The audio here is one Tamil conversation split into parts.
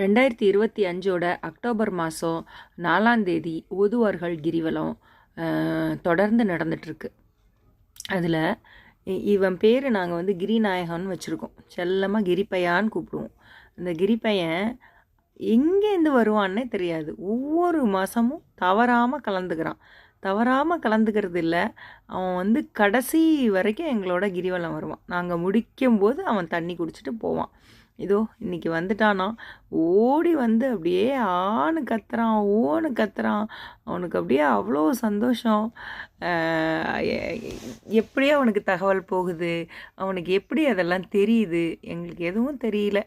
ரெண்டாயிரத்தி இருபத்தி அஞ்சோட அக்டோபர் மாதம் நாலாந்தேதி ஓதுவார்கள் கிரிவலம் தொடர்ந்து நடந்துட்டுருக்கு. அதில் இவன் பேர் நாங்கள் வந்து கிரிநாயகன் வச்சுருக்கோம். செல்லமாக கிரிப்பையான்னு கூப்பிடுவோம். அந்த கிரிப்பையன் எங்கேருந்து வருவான்னே தெரியாது. ஒவ்வொரு மாதமும் தவறாமல் கலந்துக்கிறான். தவறாமல் கலந்துக்கிறது இல்லை அவன் வந்து கடைசி வரைக்கும் எங்களோட கிரிவலம் வருவான். நாங்கள் முடிக்கும்போது அவன் தண்ணி குடிச்சிட்டு போவான். இதோ இன்னைக்கு வந்துட்டானா? ஓடி வந்து அப்படியே ஆணு கத்துறான் ஓன்னு கத்துறான். அவனுக்கு அப்படியே அவ்வளோ சந்தோஷம். எப்படி அவனுக்கு தகவல் போகுது? அவனுக்கு எப்படி அதெல்லாம் தெரியுது? எங்களுக்கு எதுவும் தெரியல.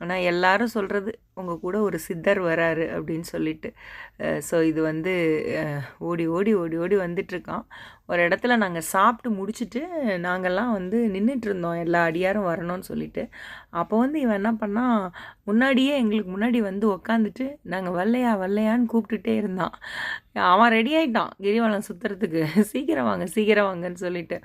ஆனால் எல்லாரும் சொல்கிறது உங்கள் கூட ஒரு சித்தர் வராரு அப்படின்னு சொல்லிட்டு. ஸோ இது வந்து ஓடி ஓடி ஓடி ஓடி வந்துட்டுருக்கான். ஒரு இடத்துல நாங்கள் சாப்பிட்டு முடிச்சுட்டு நாங்கள்லாம் வந்து நின்றுட்டு இருந்தோம் எல்லா அடியாரும் வரணும்னு சொல்லிட்டு. அப்போ வந்து இவன் என்ன பண்ணால் முன்னாடியே எங்களுக்கு முன்னாடி வந்து உக்காந்துட்டு நாங்கள் வல்லையா வல்லையான்னு கூப்பிட்டுட்டே இருந்தான். அவன் ரெடி ஆகிட்டான் கிரிவலம் சுற்றுறதுக்கு சீக்கிரம் வாங்க சீக்கிரம் வாங்கன்னு சொல்லிட்டு.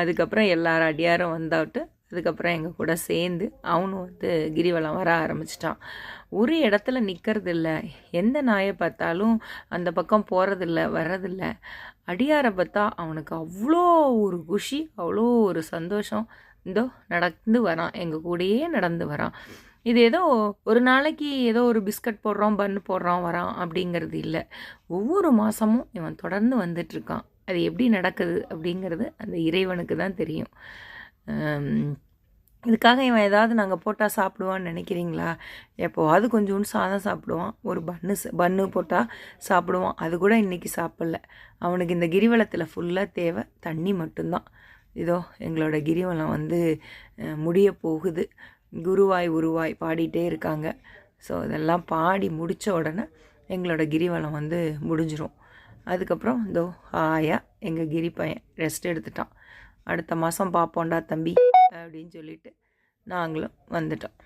அதுக்கப்புறம் எல்லாரும் அடியாரும் வந்தாவிட்டு அதுக்கப்புறம் எங்கள் கூட சேர்ந்து அவனும் வந்து கிரிவலம் வர ஆரம்பிச்சிட்டான். ஒரு இடத்துல நிற்கறதில்ல எந்த நாயை பார்த்தாலும் அந்த பக்கம் போகிறதில்ல வர்றதில்ல. அடியாரை பார்த்தா அவனுக்கு அவ்வளோ ஒரு குஷி அவ்வளோ ஒரு சந்தோஷம். இந்தோ நடந்து வரான். எங்கள் கூடயே நடந்து வரான். இது ஏதோ ஒரு நாளைக்கு ஏதோ ஒரு பிஸ்கட் போடுறோம் பன் போடுறோம் வரான் அப்படிங்கிறது இல்லை. ஒவ்வொரு மாதமும் இவன் தொடர்ந்து வந்துட்டுருக்கான் அது எப்படி நடக்குது அப்படிங்கிறது அந்த இறைவனுக்கு தான் தெரியும். இதுக்காக இவன் ஏதாவது நாங்கள் போட்டால் சாப்பிடுவான்னு நினைக்கிறீங்களா? எப்போவாது கொஞ்சோண்டு சாதம் சாப்பிடுவான். ஒரு பன்னு பன்னு போட்டால் சாப்பிடுவான். அது கூட இன்றைக்கி சாப்பிடல. அவனுக்கு இந்த கிரிவலத்தில் ஃபுல்லாக தேவை தண்ணி மட்டும்தான். இதோ எங்களோட கிரிவலம் வந்து முடிய போகுது. குருவாய் உருவாய் பாடிட்டே இருக்காங்க. ஸோ இதெல்லாம் பாடி முடித்த உடனே எங்களோட கிரிவலம் வந்து முடிஞ்சிரும். அதுக்கப்புறம் இதோ ஆயா எங்கள் கிரி பையன் ரெஸ்ட் எடுத்துட்டான். அடுத்த மாதம் பார்ப்போண்டா தம்பி அப்படின்னு சொல்லிட்டு நாங்களும் வந்துட்டோம்.